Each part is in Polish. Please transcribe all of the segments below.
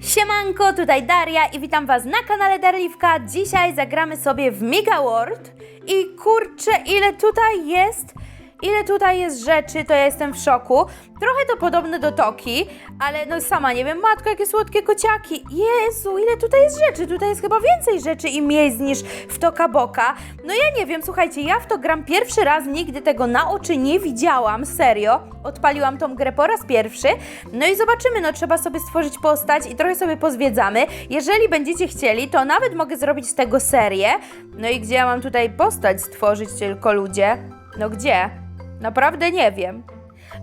Siemanko, tutaj Daria i witam Was na kanale Darliwka. Dzisiaj zagramy sobie w Mega World i kurczę, ile tutaj jest, ile tutaj jest rzeczy, to ja jestem w szoku. Trochę to podobne do Toki, ale no sama nie wiem, matko, jakie słodkie kociaki. Jezu, ile tutaj jest rzeczy, tutaj jest chyba więcej rzeczy i miejsc niż w Toka Boka. No ja nie wiem, słuchajcie, ja w to gram pierwszy raz, nigdy tego na oczy nie widziałam, serio. Odpaliłam tą grę po raz pierwszy. No i zobaczymy, no trzeba sobie stworzyć postać i trochę sobie pozwiedzamy. Jeżeli będziecie chcieli, to nawet mogę zrobić z tego serię. No i gdzie ja mam tutaj postać stworzyć tylko ludzie? No gdzie? Naprawdę nie wiem.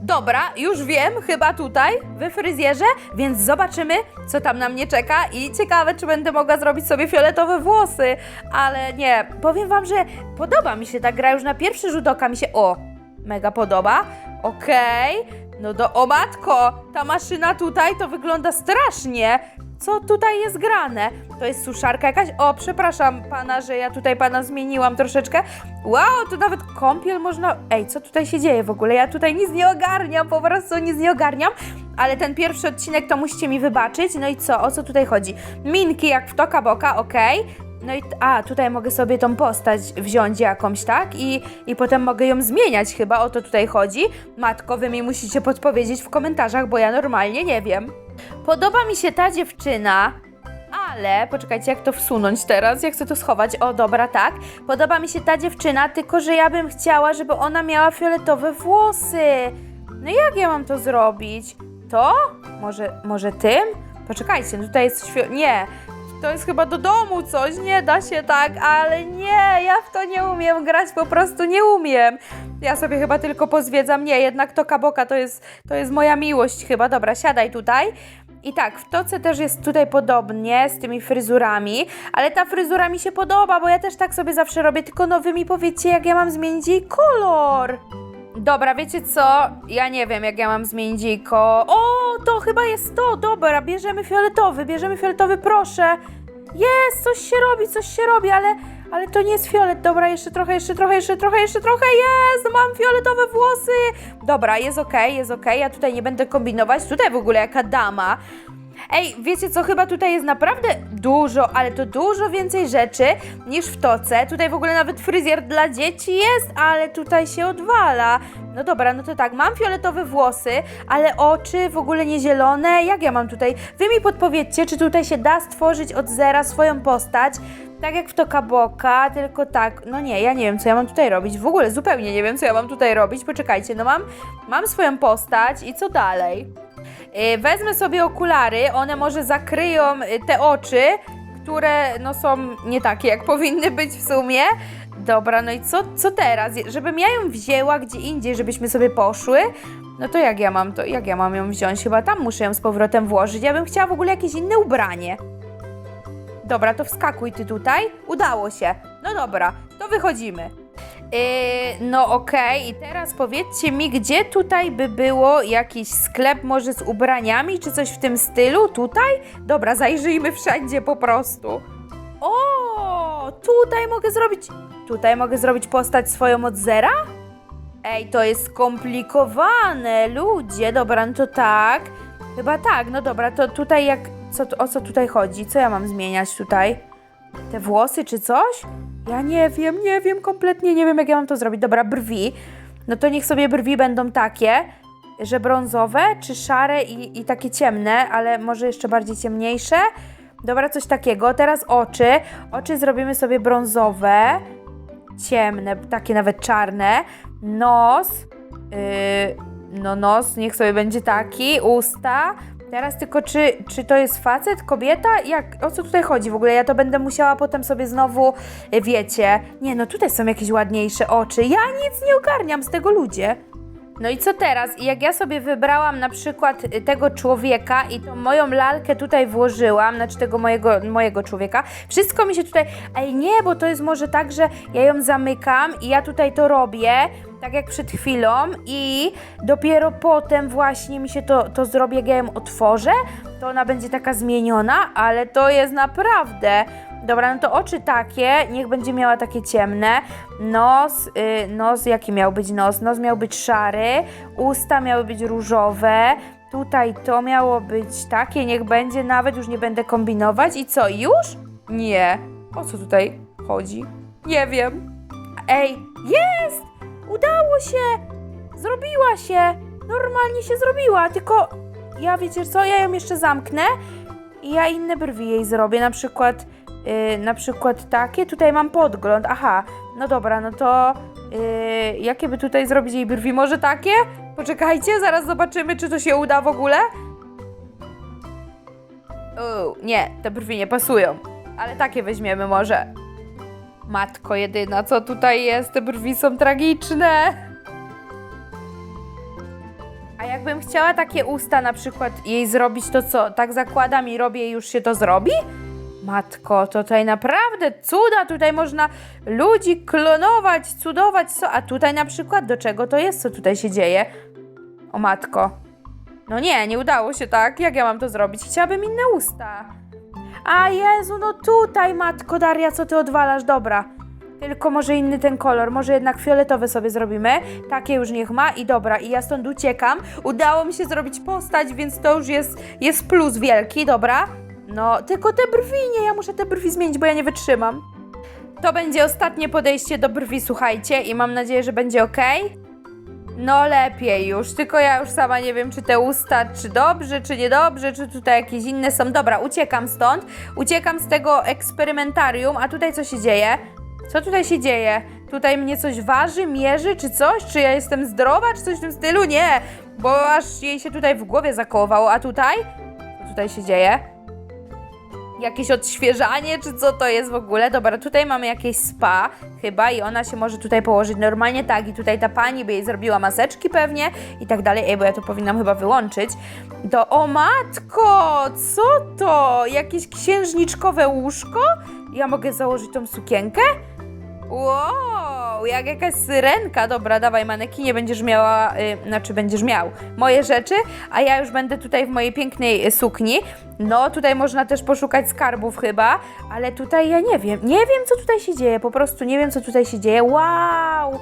Dobra, już wiem, chyba tutaj, we fryzjerze, więc zobaczymy, co tam na mnie czeka i ciekawe, czy będę mogła zrobić sobie fioletowe włosy, ale nie, powiem wam, że podoba mi się ta gra, już na pierwszy rzut oka mi się, o, mega podoba, okej, no do, o matko, ta maszyna tutaj to wygląda strasznie, co tutaj jest grane? To jest suszarka jakaś? O, przepraszam pana, że ja tutaj pana zmieniłam troszeczkę. Wow, tu nawet kąpiel można... Ej, co tutaj się dzieje w ogóle? Ja tutaj nic nie ogarniam, po prostu nic nie ogarniam. Ale ten pierwszy odcinek to musicie mi wybaczyć. No i co? O co tutaj chodzi? Minki jak w Toka Boka, okej. No i, a, tutaj mogę sobie tą postać wziąć jakąś, tak? I, I potem mogę ją zmieniać chyba, o to tutaj chodzi. Matko, wy mi musicie podpowiedzieć w komentarzach, bo ja normalnie nie wiem. Podoba mi się ta dziewczyna, ale poczekajcie, jak to wsunąć teraz? Jak chcę to schować? O, dobra, tak. Podoba mi się ta dziewczyna, tylko że ja bym chciała, żeby ona miała fioletowe włosy. No jak ja mam to zrobić? To? Może, może tym? Poczekajcie, no tutaj jest świo... Nie. To jest chyba do domu coś, nie da się tak, ale nie, ja w to nie umiem grać, po prostu nie umiem. Ja sobie chyba tylko pozwiedzam, nie, jednak to kaboka to jest, to jest moja miłość chyba. Dobra, siadaj tutaj. I tak, w toce też jest tutaj podobnie z tymi fryzurami, ale ta fryzura mi się podoba, bo ja też tak sobie zawsze robię, tylko no wy mi powiedzcie, jak ja mam zmienić jej kolor. Dobra, wiecie co? Ja nie wiem, jak ja mam zmienić jej ko... O, to chyba jest to, dobra, bierzemy fioletowy, bierzemy fioletowy, proszę. Jest, coś się robi, coś się robi, ale, ale to nie jest fiolet. Dobra, jeszcze trochę, jeszcze trochę, jeszcze trochę, jeszcze trochę, jest, mam fioletowe włosy. Dobra, jest okej, jest okej, ja tutaj nie będę kombinować. Tutaj w ogóle jaka dama. Ej, wiecie co, chyba tutaj jest naprawdę dużo, ale to dużo więcej rzeczy niż w toce. Tutaj w ogóle nawet fryzjer dla dzieci jest, ale tutaj się odwala. No dobra, no to tak, mam fioletowe włosy, ale oczy w ogóle nie zielone. Jak ja mam tutaj? Wy mi podpowiedzcie, czy tutaj się da stworzyć od zera swoją postać, tak jak w Toka Boka, tylko tak, no nie, ja nie wiem, co ja mam tutaj robić. W ogóle zupełnie nie wiem, co ja mam tutaj robić. Poczekajcie, no mam, mam swoją postać i co dalej? Y, Wezmę sobie okulary, one może zakryją y, te oczy, które no są nie takie, jak powinny być w sumie. Dobra, no i co, co teraz? Żebym ja ją wzięła gdzie indziej, żebyśmy sobie poszły, no to jak ja mam to, jak ja mam ją wziąć? Chyba tam muszę ją z powrotem włożyć. Ja bym chciała w ogóle jakieś inne ubranie. Dobra, to wskakuj ty tutaj. Udało się. No dobra, to wychodzimy. Yy, no okej, i teraz powiedzcie mi, gdzie tutaj by było jakiś sklep może z ubraniami, czy coś w tym stylu? Tutaj? Dobra, zajrzyjmy wszędzie po prostu. O, tutaj mogę zrobić, tutaj mogę zrobić postać swoją od zera? Ej, to jest skomplikowane, ludzie. Dobra, no to tak. Chyba tak, no dobra, to tutaj jak, co, o co tutaj chodzi? Co ja mam zmieniać tutaj? Te włosy czy coś? Ja nie wiem, nie wiem, kompletnie nie wiem, jak ja mam to zrobić. Dobra, brwi. No to niech sobie brwi będą takie, że brązowe, czy szare i, i takie ciemne, ale może jeszcze bardziej ciemniejsze. Dobra, coś takiego. Teraz oczy. Oczy zrobimy sobie brązowe, ciemne, takie nawet czarne. Nos. Yy, no nos, niech sobie będzie taki. Usta. Teraz tylko, czy, czy to jest facet, kobieta? Jak, o co tutaj chodzi w ogóle? Ja to będę musiała potem sobie znowu, y, wiecie... Nie, no tutaj są jakieś ładniejsze oczy. Ja nic nie ogarniam z tego ludzie. No i co teraz? Jak ja sobie wybrałam na przykład y, tego człowieka i tą moją lalkę tutaj włożyłam, znaczy tego mojego, mojego człowieka, wszystko mi się tutaj... Ej, nie, bo to jest może tak, że ja ją zamykam i ja tutaj to robię, tak jak przed chwilą i dopiero potem właśnie mi się to, to zrobi, jak ja ją otworzę, to ona będzie taka zmieniona, ale to jest naprawdę Dobra, no to oczy takie, niech będzie miała takie ciemne. Nos, y, nos, jaki miał być nos? Nos miał być szary, usta miały być różowe. Tutaj to miało być takie, niech będzie, nawet już nie będę kombinować. I co, już? Nie. O co tutaj chodzi? Nie wiem. Ej, jest! Udało się! Zrobiła się! Normalnie się zrobiła, tylko ja wiecie co, ja ją jeszcze zamknę i ja inne brwi jej zrobię, na przykład yy, na przykład takie, tutaj mam podgląd, aha, no dobra, no to yy, jakie by tutaj zrobić jej brwi, może takie? Poczekajcie, zaraz zobaczymy, czy to się uda w ogóle. Uuu, nie, te brwi nie pasują, ale takie weźmiemy może. Matko jedyna, co tutaj jest, te brwi są tragiczne. A jakbym chciała takie usta na przykład jej zrobić, to co? Tak zakładam i robię i już się to zrobi? Matko, to tutaj naprawdę cuda, tutaj można ludzi klonować, cudować, co? A tutaj na przykład do czego to jest, co tutaj się dzieje? O matko. No nie, nie udało się tak. Jak ja mam to zrobić? Chciałabym inne usta. A Jezu, no tutaj, matko Daria, co ty odwalasz? Dobra. Tylko może inny ten kolor, może jednak fioletowe sobie zrobimy. Takie już niech ma i dobra, i ja stąd uciekam. Udało mi się zrobić postać, więc to już jest, jest plus wielki, dobra. No, tylko te brwi, nie, ja muszę te brwi zmienić, bo ja nie wytrzymam. To będzie ostatnie podejście do brwi, słuchajcie, i mam nadzieję, że będzie ok. No lepiej już, tylko ja już sama nie wiem, czy te usta, czy dobrze, czy niedobrze, czy tutaj jakieś inne są. Dobra, uciekam stąd, uciekam z tego eksperymentarium, a tutaj co się dzieje? Co tutaj się dzieje? Tutaj mnie coś waży, mierzy, czy coś? Czy ja jestem zdrowa, czy coś w tym stylu? Nie, bo aż jej się tutaj w głowie zakołowało, a tutaj? Co tutaj się dzieje? Jakieś odświeżanie, czy co to jest w ogóle? Dobra, tutaj mamy jakieś spa chyba i ona się może tutaj położyć normalnie tak i tutaj ta pani by jej zrobiła maseczki pewnie i tak dalej. Ej, bo ja to powinnam chyba wyłączyć. To, o matko, co to? Jakieś księżniczkowe łóżko? Ja mogę założyć tą sukienkę? Wow, jak jakaś syrenka. Dobra, dawaj manekinie, będziesz miała, y, znaczy będziesz miał moje rzeczy, a ja już będę tutaj w mojej pięknej y, sukni. No, tutaj można też poszukać skarbów chyba, ale tutaj ja nie wiem, nie wiem co tutaj się dzieje, po prostu nie wiem co tutaj się dzieje. Wow!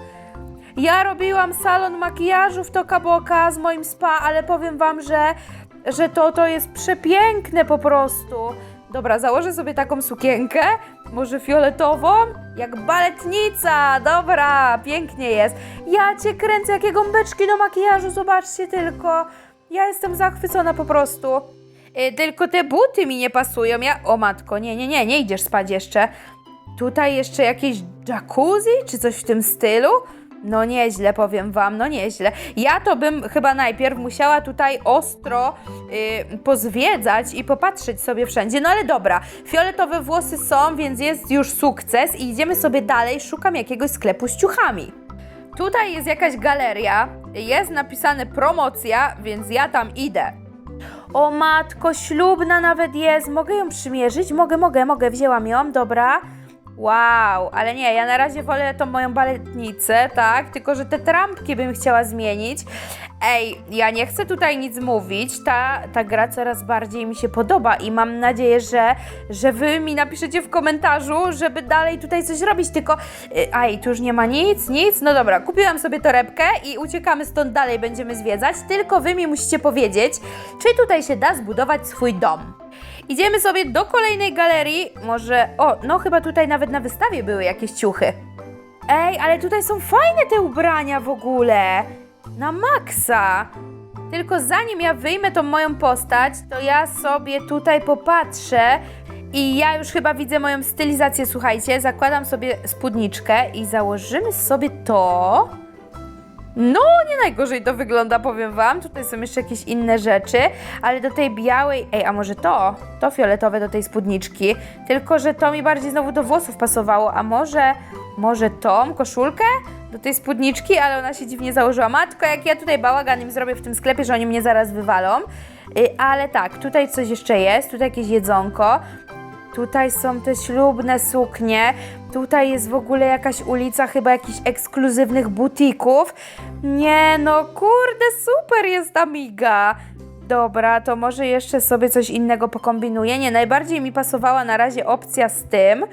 Ja robiłam salon makijażu w Toka Boka z moim spa, ale powiem wam, że, że to, to jest przepiękne po prostu. Dobra, założę sobie taką sukienkę, może fioletową, jak baletnica. Dobra, pięknie jest. Ja cię kręcę, jakie gąbeczki do makijażu, zobaczcie tylko. Ja jestem zachwycona po prostu. Y, tylko te buty mi nie pasują. Ja, o matko, nie, nie, nie, nie idziesz spać jeszcze. Tutaj jeszcze jakieś jacuzzi, czy coś w tym stylu? No nieźle, powiem wam, no nieźle. Ja to bym chyba najpierw musiała tutaj ostro y, pozwiedzać i popatrzeć sobie wszędzie. No ale dobra, fioletowe włosy są, więc jest już sukces i idziemy sobie dalej. Szukam jakiegoś sklepu z ciuchami. Tutaj jest jakaś galeria, jest napisane promocja, więc ja tam idę. O matko, ślubna nawet jest. Mogę ją przymierzyć? Mogę, mogę, mogę. Wzięłam ją, dobra. Wow, ale nie, ja na razie wolę tą moją baletnicę, tak? Tylko, że te trampki bym chciała zmienić. Ej, ja nie chcę tutaj nic mówić, ta, ta gra coraz bardziej mi się podoba i mam nadzieję, że, że wy mi napiszecie w komentarzu, żeby dalej tutaj coś robić, tylko... y, Aj, tu już nie ma nic, nic? No dobra, kupiłam sobie torebkę i uciekamy stąd dalej, będziemy zwiedzać, tylko wy mi musicie powiedzieć, czy tutaj się da zbudować swój dom. Idziemy sobie do kolejnej galerii. Może. O, no chyba tutaj nawet na wystawie były jakieś ciuchy. Ej, ale tutaj są fajne te ubrania w ogóle. Na maksa. Tylko zanim ja wyjmę tą moją postać, to ja sobie tutaj popatrzę. I ja już chyba widzę moją stylizację, słuchajcie. Zakładam sobie spódniczkę i założymy sobie to. No, nie najgorzej to wygląda, powiem wam. Tutaj są jeszcze jakieś inne rzeczy, ale do tej białej. Ej, a może to? To fioletowe do tej spódniczki. Tylko, że to mi bardziej znowu do włosów pasowało. A może. Może tą koszulkę? Do tej spódniczki, ale ona się dziwnie założyła. Matko, jak ja tutaj bałagan im zrobię w tym sklepie, że oni mnie zaraz wywalą. Y, ale tak, tutaj coś jeszcze jest, tutaj jakieś jedzonko. Tutaj są te ślubne suknie. Tutaj jest w ogóle jakaś ulica chyba jakichś ekskluzywnych butików. Nie no, kurde, super jest Amiga. Dobra, to może jeszcze sobie coś innego pokombinuję. Nie, najbardziej mi pasowała na razie opcja z tym.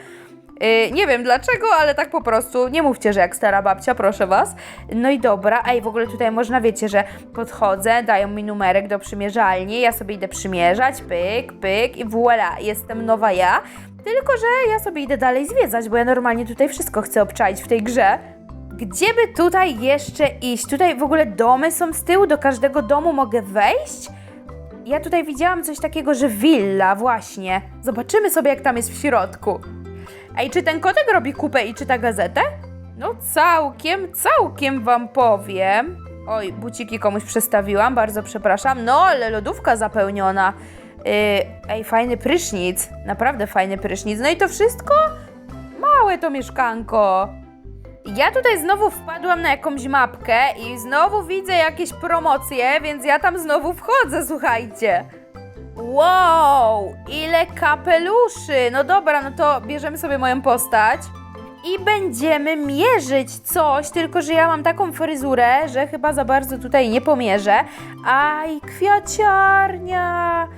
Yy, nie wiem dlaczego, ale tak po prostu. Nie mówcie, że jak stara babcia, proszę was. No i dobra, a i w ogóle tutaj można, wiecie, że podchodzę, dają mi numerek do przymierzalni, ja sobie idę przymierzać, pyk, pyk i voilà, jestem nowa ja. Tylko, że ja sobie idę dalej zwiedzać, bo ja normalnie tutaj wszystko chcę obczaić w tej grze. Gdzie by tutaj jeszcze iść? Tutaj w ogóle domy są z tyłu, do każdego domu mogę wejść? Ja tutaj widziałam coś takiego, że willa, właśnie. Zobaczymy sobie, jak tam jest w środku. Ej, czy ten kotek robi kupę i czyta gazetę? No całkiem, całkiem wam powiem. Oj, buciki komuś przestawiłam, bardzo przepraszam. No, ale lodówka zapełniona. Yy, ej, fajny prysznic. Naprawdę fajny prysznic. No i to wszystko? Małe to mieszkanko. Ja tutaj znowu wpadłam na jakąś mapkę i znowu widzę jakieś promocje, więc ja tam znowu wchodzę, słuchajcie. Wow, ile kapeluszy! No dobra, no to bierzemy sobie moją postać i będziemy mierzyć coś, tylko że ja mam taką fryzurę, że chyba za bardzo tutaj nie pomierzę. Aj, kwiaciarnia!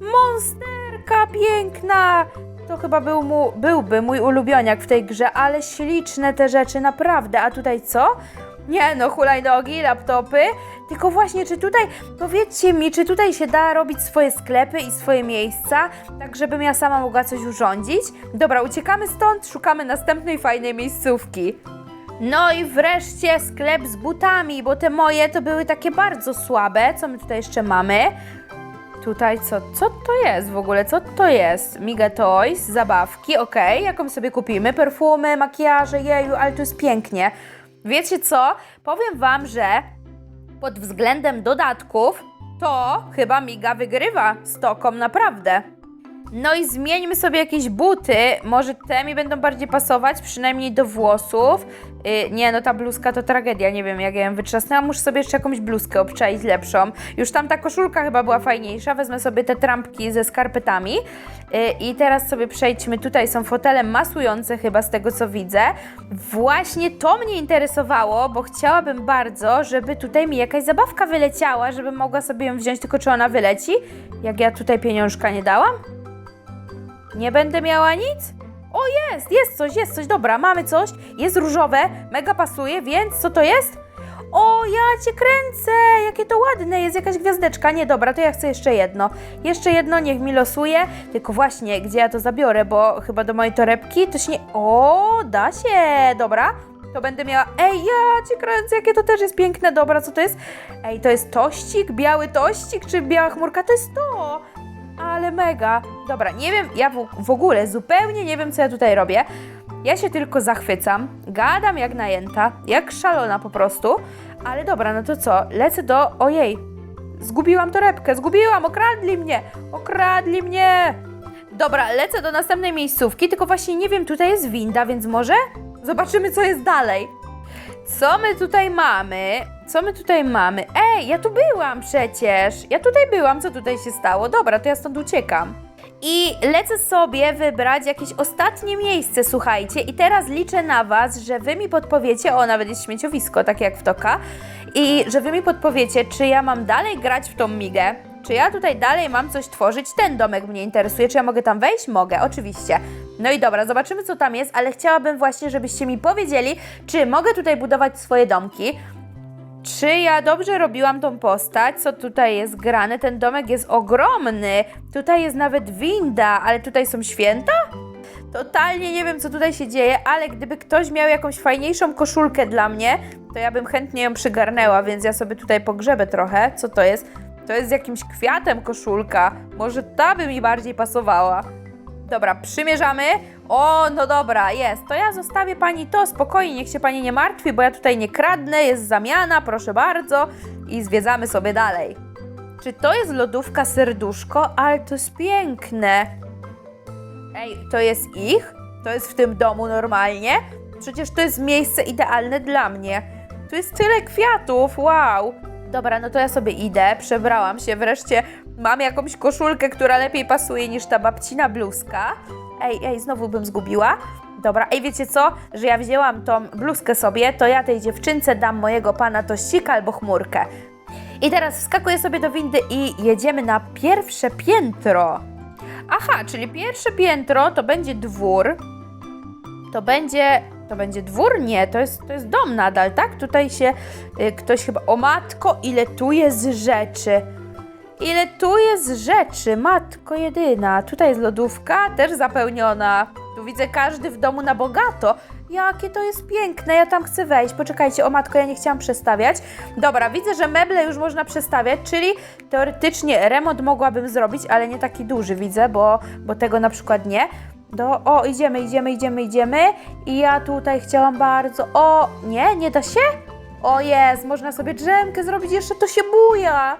Monsterka piękna! To chyba był mu, byłby mój ulubioniak w tej grze, ale śliczne te rzeczy, naprawdę. A tutaj co? Nie no, hulajnogi, laptopy. Tylko właśnie, czy tutaj, powiedzcie mi, czy tutaj się da robić swoje sklepy i swoje miejsca, tak żebym ja sama mogła coś urządzić? Dobra, uciekamy stąd, szukamy następnej fajnej miejscówki. No i wreszcie sklep z butami, bo te moje to były takie bardzo słabe. Co my tutaj jeszcze mamy? Tutaj co? Co to jest w ogóle? Co to jest? Miga Toys, zabawki, okej, jaką sobie kupimy? Perfumy, makijaże, jeju, ale to jest pięknie. Wiecie co? Powiem wam, że pod względem dodatków to chyba Miga wygrywa z Toką, naprawdę. No i zmieńmy sobie jakieś buty. Może te mi będą bardziej pasować, przynajmniej do włosów. Yy, nie, no ta bluzka to tragedia. Nie wiem, jak ja ją wytrzasnęłam. Muszę sobie jeszcze jakąś bluzkę obczaić lepszą. Już tam ta koszulka chyba była fajniejsza. Wezmę sobie te trampki ze skarpetami. Yy, I teraz sobie przejdźmy. Tutaj są fotele masujące chyba z tego, co widzę. Właśnie to mnie interesowało, bo chciałabym bardzo, żeby tutaj mi jakaś zabawka wyleciała, żebym mogła sobie ją wziąć, tylko czy ona wyleci? Jak ja tutaj pieniążka nie dałam? Nie będę miała nic? O, jest, jest coś, jest coś, dobra, mamy coś, jest różowe, mega pasuje, więc co to jest? O, ja cię kręcę, jakie to ładne, jest jakaś gwiazdeczka, nie, dobra, to ja chcę jeszcze jedno, jeszcze jedno, niech mi losuje, tylko właśnie, gdzie ja to zabiorę, bo chyba do mojej torebki to się nie, o, da się, dobra, to będę miała, ej, ja cię kręcę, jakie to też jest piękne, dobra, co to jest? Ej, to jest tościk, biały tościk, czy biała chmurka, to jest to, ale mega. Dobra, nie wiem, ja w, w ogóle zupełnie nie wiem, co ja tutaj robię. Ja się tylko zachwycam, gadam jak najęta, jak szalona po prostu. Ale dobra, no to co? Lecę do. Ojej, zgubiłam torebkę, zgubiłam, okradli mnie, okradli mnie. Dobra, lecę do następnej miejscówki, tylko właśnie nie wiem, tutaj jest winda, więc może zobaczymy, co jest dalej. Co my tutaj mamy? Co my tutaj mamy? Ej, ja tu byłam przecież. Ja tutaj byłam, co tutaj się stało? Dobra, to ja stąd uciekam. I lecę sobie wybrać jakieś ostatnie miejsce, słuchajcie. I teraz liczę na Was, że Wy mi podpowiecie, o nawet jest śmieciowisko, takie jak w Toka, i że Wy mi podpowiecie, czy ja mam dalej grać w tą migę, czy ja tutaj dalej mam coś tworzyć. Ten domek mnie interesuje, czy ja mogę tam wejść? Mogę, oczywiście. No i dobra, zobaczymy co tam jest, ale chciałabym właśnie, żebyście mi powiedzieli, czy mogę tutaj budować swoje domki. Czy ja dobrze robiłam tą postać? Co tutaj jest grane? Ten domek jest ogromny. Tutaj jest nawet winda, ale tutaj są święta? Totalnie nie wiem, co tutaj się dzieje, ale gdyby ktoś miał jakąś fajniejszą koszulkę dla mnie, to ja bym chętnie ją przygarnęła, więc ja sobie tutaj pogrzebę trochę. Co to jest? To jest z jakimś kwiatem koszulka. Może ta by mi bardziej pasowała. Dobra, przymierzamy. O, no dobra, jest. To ja zostawię pani to, spokojnie, niech się pani nie martwi, bo ja tutaj nie kradnę, jest zamiana, proszę bardzo. I zwiedzamy sobie dalej. Czy to jest lodówka serduszko? Ale to jest piękne. Ej, to jest ich? To jest w tym domu normalnie? Przecież to jest miejsce idealne dla mnie. Tu jest tyle kwiatów, wow. Dobra, no to ja sobie idę, przebrałam się, wreszcie mam jakąś koszulkę, która lepiej pasuje niż ta babcina bluzka. Ej, ej, znowu bym zgubiła. Dobra, ej, wiecie co? Że ja wzięłam tą bluzkę sobie, to ja tej dziewczynce dam mojego pana tościka albo chmurkę. I teraz wskakuję sobie do windy i jedziemy na pierwsze piętro. Aha, czyli pierwsze piętro to będzie dwór. To będzie. To będzie dwór? Nie, to jest, to jest dom nadal, tak? Tutaj się y, ktoś chyba. O matko, ile tu jest rzeczy! Ile tu jest rzeczy, matko jedyna. Tutaj jest lodówka, też zapełniona. Tu widzę każdy w domu na bogato. Jakie to jest piękne, ja tam chcę wejść. Poczekajcie, o matko, ja nie chciałam przestawiać. Dobra, widzę, że meble już można przestawiać, czyli teoretycznie remont mogłabym zrobić, ale nie taki duży widzę, bo, bo tego na przykład nie. Do, o, idziemy, idziemy, idziemy, idziemy. I ja tutaj chciałam bardzo. O, nie, nie da się? O jest, można sobie drzemkę zrobić, jeszcze to się buja.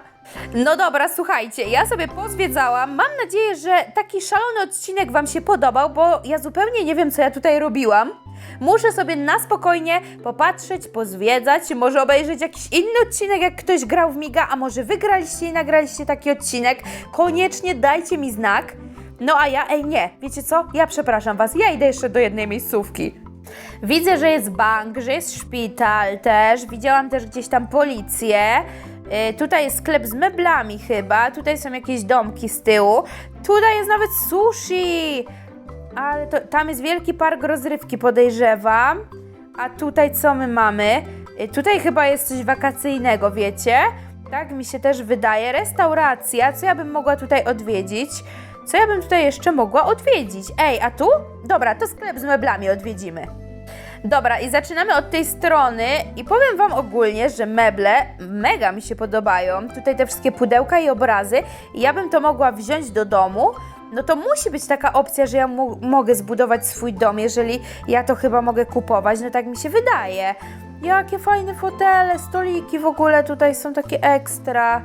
No dobra, słuchajcie, ja sobie pozwiedzałam. Mam nadzieję, że taki szalony odcinek Wam się podobał, bo ja zupełnie nie wiem, co ja tutaj robiłam. Muszę sobie na spokojnie popatrzeć, pozwiedzać, może obejrzeć jakiś inny odcinek, jak ktoś grał w Miga, a może wygraliście i nagraliście taki odcinek. Koniecznie dajcie mi znak. No a ja, ej nie, wiecie co? Ja przepraszam Was, ja idę jeszcze do jednej miejscówki. Widzę, że jest bank, że jest szpital też. Widziałam też gdzieś tam policję. Yy, tutaj jest sklep z meblami chyba. Tutaj są jakieś domki z tyłu. Tutaj jest nawet sushi. Ale to, tam jest wielki park rozrywki, podejrzewam. A tutaj co my mamy? Yy, tutaj chyba jest coś wakacyjnego, wiecie? Tak mi się też wydaje. Restauracja. Co ja bym mogła tutaj odwiedzić? Co ja bym tutaj jeszcze mogła odwiedzić? Ej, a tu? Dobra, to sklep z meblami odwiedzimy. Dobra, i zaczynamy od tej strony i powiem Wam ogólnie, że meble mega mi się podobają. Tutaj te wszystkie pudełka i obrazy. Ja bym to mogła wziąć do domu. No to musi być taka opcja, że ja mogę zbudować swój dom, jeżeli ja to chyba mogę kupować, no tak mi się wydaje. Jakie fajne fotele, stoliki w ogóle tutaj są takie ekstra.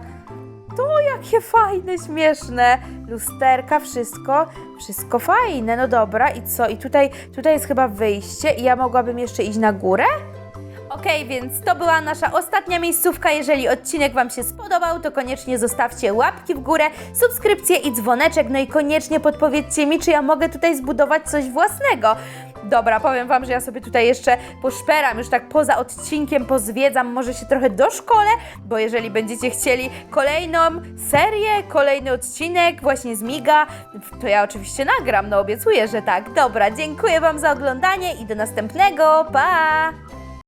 To jakie fajne, śmieszne. Lusterka, wszystko, wszystko fajne. No dobra, i co? I tutaj, tutaj jest chyba wyjście i ja mogłabym jeszcze iść na górę? Okej, więc to była nasza ostatnia miejscówka. Jeżeli odcinek Wam się spodobał, to koniecznie zostawcie łapki w górę, subskrypcję i dzwoneczek. No i koniecznie podpowiedzcie mi, czy ja mogę tutaj zbudować coś własnego. Dobra, powiem Wam, że ja sobie tutaj jeszcze poszperam, już tak poza odcinkiem pozwiedzam, może się trochę doszkolę, bo jeżeli będziecie chcieli kolejną serię, kolejny odcinek właśnie z Miga, to ja oczywiście nagram, no obiecuję, że tak. Dobra, dziękuję Wam za oglądanie i do następnego, pa!